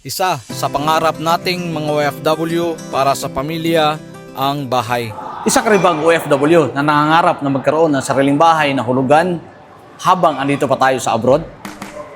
Isa sa pangarap nating mga OFW para sa pamilya ang bahay. Isa ka rin bang OFW na nangangarap na magkaroon ng sariling bahay na hulugan habang andito pa tayo sa abroad?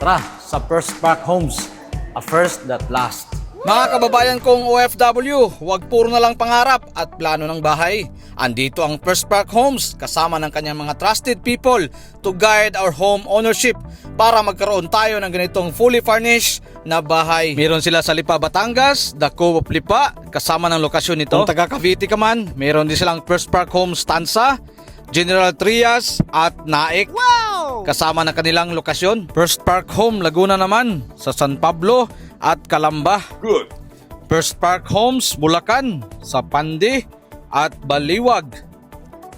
Tara sa First Park Homes, a first that lasts. Mga kababayan kong OFW, huwag puro na lang pangarap at plano ng bahay. Andito ang First Park Homes kasama ng kanyang mga trusted people to guide our home ownership para magkaroon tayo ng ganitong fully furnished na bahay. Meron sila sa Lipa, Batangas, Dako of Lipa, kasama ng lokasyon nito. Kung taga Cavite ka man, meron din silang First Park Homes Tansa, General Trias at Naik. Kasama ng kanilang lokasyon. First Park Home Laguna naman sa San Pablo at Calamba. Good. First Park Homes Bulacan sa Pandi at Baliwag.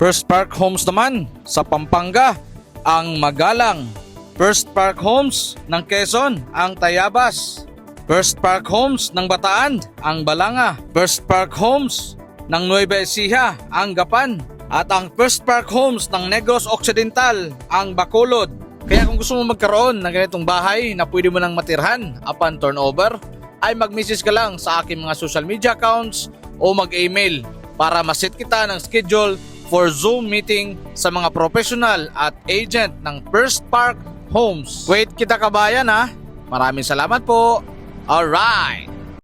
First Park Homes naman sa Pampanga ang Magalang. First Park Homes ng Quezon ang Tayabas. First Park Homes ng Bataan ang Balanga. First Park Homes ng Nueva Ecija ang Gapan. At ang First Park Homes ng Negros Occidental ang Bacolod. Kaya kung gusto mo magkaroon ng ganitong bahay na pwede mo nang matirhan upon turnover, ay mag-message ka lang sa aking mga social media accounts o mag-email para maset kita ng schedule for Zoom meeting sa mga professional at agent ng First Park Homes. Wait kita kabayan ha. Maraming salamat po. Alright!